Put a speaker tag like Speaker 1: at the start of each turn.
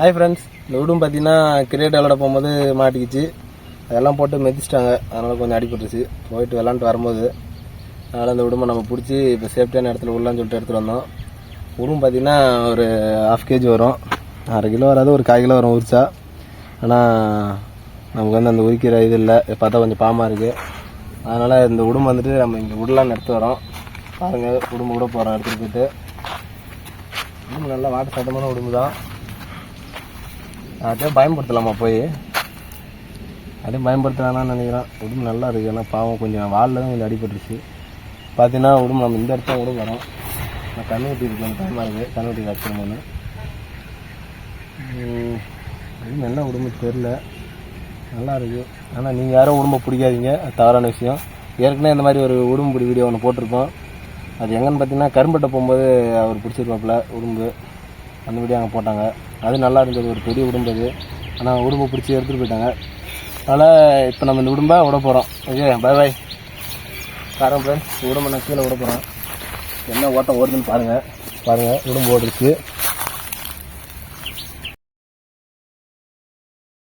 Speaker 1: Hi friends இந்த உடும் பார்த்தீங்கன்னா cricket விளாட போகும்போது மாட்டிக்கிச்சு. அதெல்லாம் போட்டு மெதிச்சிட்டாங்க. அதனால் கொஞ்சம் அடிபட்டுருச்சு. போயிட்டு விளாண்டுட்டு வரும்போது அதனால் அந்த விடுமை நம்ம பிடிச்சி இப்போ சேஃப்டியான இடத்துல உள்ளான்னு சொல்லிட்டு எடுத்துகிட்டு வந்தோம். உடும் பார்த்தீங்கன்னா ஒரு ஹாஃப் கேஜி வரும். அரை கிலோ வராது ஒரு கால் கிலோ வரும் உரிச்சா. ஆனால் நமக்கு வந்து அந்த உரிக்கிற இது இல்லை. பார்த்தா கொஞ்சம் பாமாக இருக்குது அதனால் இந்த உடும்பு வந்துட்டு நம்ம இங்கே விடலான்னு எடுத்து வரோம். பாருங்கள் உடும்பு கூட போகிறோம் எடுத்துகிட்டு போயிட்டு. உடம்பு நல்லா வாட்டு சட்டமான உடம்பு தான். அதே பயன்படுத்தலாமா போய்? அதே பயன்படுத்த நினைக்கிறேன். உடம்பு நல்லா இருக்குது ஏன்னா பாவம் கொஞ்சம் வாலில் தான் கொஞ்சம் அடிபட்டுருச்சு. பார்த்தீங்கன்னா உடம்பு நம்ம இந்த இடத்துல கூட வரோம். நான் கண்ணு வெட்டி கொஞ்சம் டைமாக இருக்குது கண்ணு வெட்டி கடிச்சிருமோன்னு உடம்பு என்ன உடம்பு தெரில நல்லா இருக்குது ஆனால் நீங்கள் யாரும் உடம்பை பிடிக்காதீங்க. அது தவறான விஷயம். ஏற்கனவே இந்த மாதிரி ஒரு உடம்பு பிடி வீடியோ ஒன்று போட்டிருப்போம் அது எங்கன்னு பார்த்தீங்கன்னா கரும்பட்டை போகும்போது அவர் பிடிச்சிருப்பாப்புல உடம்பு. அந்த வீடியோ அங்கே போட்டாங்க. அது நல்லா இருந்தது ஒரு பெரிய உடம்பு அது ஆனால் உடம்பை பிடிச்சி எடுத்துகிட்டு போயிட்டாங்க. அதனால் இப்போ நம்ம இந்த உடம்பை விட போகிறோம் ஓகே பை பாய் காரம் ஃப்ரெண்ட்ஸ் உடம்பை நான் கீழே விட போகிறேன் என்ன ஓட்டம் ஓடுதுன்னு பாருங்கள் பாருங்கள் உடம்பு ஓடுச்சு